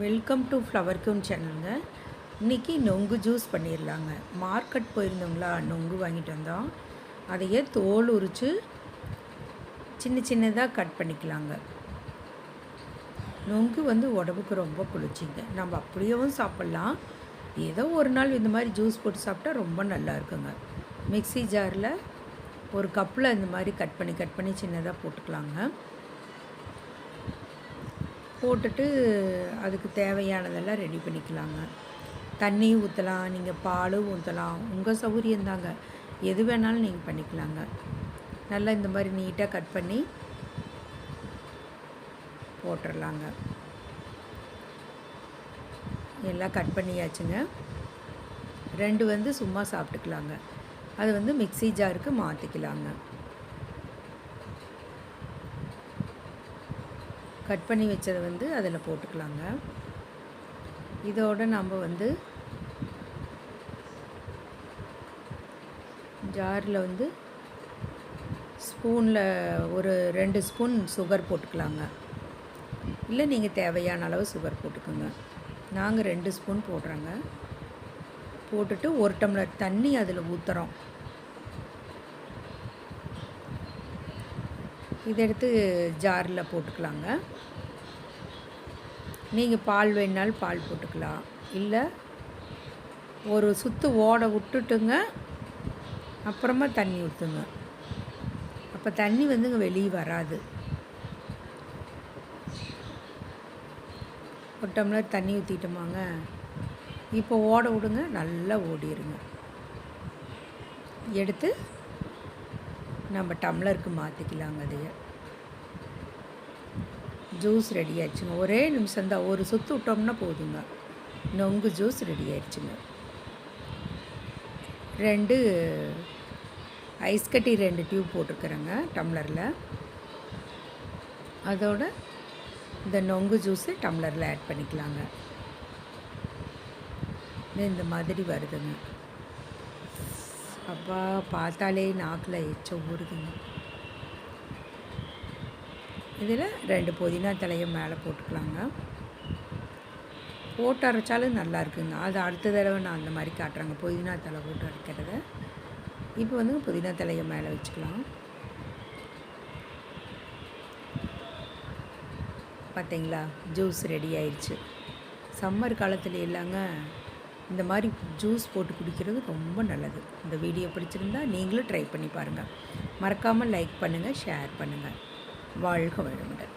Welcome to flower queen சேனலுங்க இன்றைக்கி நொங்கு ஜூஸ் பண்ணிடலாங்க மார்க்கெட் போயிருந்தோங்களா நொங்கு வாங்கிட்டு வந்தோம் அதையே தோல் உரித்து சின்ன சின்னதாக கட் பண்ணிக்கலாங்க. நொங்கு வந்து உடம்புக்கு ரொம்ப குளிர்ச்சிங்க. நம்ம அப்படியேவும் சாப்பிட்லாம். ஏதோ ஒரு நாள் இந்த மாதிரி ஜூஸ் போட்டு சாப்பிட்டா ரொம்ப நல்லா இருக்குங்க. மிக்ஸி ஜாரில் ஒரு கப்பில் இந்த மாதிரி கட் பண்ணி கட் பண்ணி சின்னதாக போட்டுக்கலாங்க. போட்டுட்டு அதுக்கு தேவையானதெல்லாம் ரெடி பண்ணிக்கலாங்க. தண்ணி ஊற்றலாம் நீங்கள் பால் ஊற்றலாம் உங்கள் சௌகரியந்தாங்க. எது வேணாலும் நீங்கள் பண்ணிக்கலாங்க. நல்லா இந்த மாதிரி நீட்டாக கட் பண்ணி போட்டுடலாங்க எல்லாம் கட் பண்ணியாச்சுங்க. ரெண்டு வந்து சும்மா சாப்பிட்டுக்கலாங்க. அது வந்து மிக்ஸி ஜாருக்கு மாற்றிக்கலாங்க கட் பண்ணி வச்சதை வந்து அதில் போட்டுக்கலாங்க. இதோடு நம்ம வந்து ஜாரில் வந்து ஸ்பூனில் ஒரு ரெண்டு ஸ்பூன் சுகர் போட்டுக்கலாங்க. இல்லை நீங்கள் தேவையான அளவு சுகர் போட்டுக்கோங்க. நாங்கள் ரெண்டு ஸ்பூன் போடுறோங்க. போட்டுட்டு ஒரு டம்ளர் தண்ணி அதில் ஊற்றுறோம் இதை எடுத்து ஜாரில் போட்டுக்கலாங்க. நீங்கள் பால் வேணுனாலும் பால் போட்டுக்கலாம். இல்லை ஒரு சுற்று ஓட விட்டுட்டுங்க அப்புறமா தண்ணி ஊற்றுங்க அப்போ தண்ணி வந்துங்க வெளியே வராது. ஒரு டம்ளர் தண்ணி ஊற்றிட்டோமாங்க இப்போ ஓட விடுங்க நல்லா ஓடிடுங்க எடுத்து நம்ம டம்ளருக்கு மாற்றிக்கலாங்க அதையே. ஜூஸ் ரெடி ஆயிடுச்சுங்க. ஒரே நிமிஷம் தான். ஒரு சுற்று விட்டோம்னா போதுங்க. நொங்கு ஜூஸ் ரெடி ஆயிடுச்சுங்க. ரெண்டு ஐஸ் கட்டி ரெண்டு டியூப் போட்டிருக்குறேங்க டம்ளரில். அதோட இந்த நொங்கு ஜூஸு டம்ளரில் ஆட் பண்ணிக்கலாங்க. இந்த மாதிரி வருதுங்க. அப்பா பார்த்தாலே நாக்கில் எச்ச ஊறுதுங்க. இதில் ரெண்டு புதினா தலையை மேலே போட்டுக்கலாங்க. போட்டு அரைச்சாலும் நல்லா இருக்குங்க. அது அடுத்த தடவை நான் அந்த மாதிரி காட்டுறேங்க. புதினா தலை போட்டு அரைக்கிறத. இப்போ வந்து புதினா தலையை மேலே வச்சுக்கலாம். பார்த்தீங்களா ஜூஸ் ரெடி ஆயிடுச்சு சம்மர் காலத்தில் இல்லைங்க. இந்த மாதிரி ஜூஸ் போட்டு குடிக்கிறது ரொம்ப நல்லது. இந்த வீடியோ பிடிச்சிருந்தா நீங்களும் ட்ரை பண்ணி பாருங்கள் மறக்காமல் லைக் பண்ணுங்கள் ஷேர் பண்ணுங்கள் வாழ்க வளமுடன்.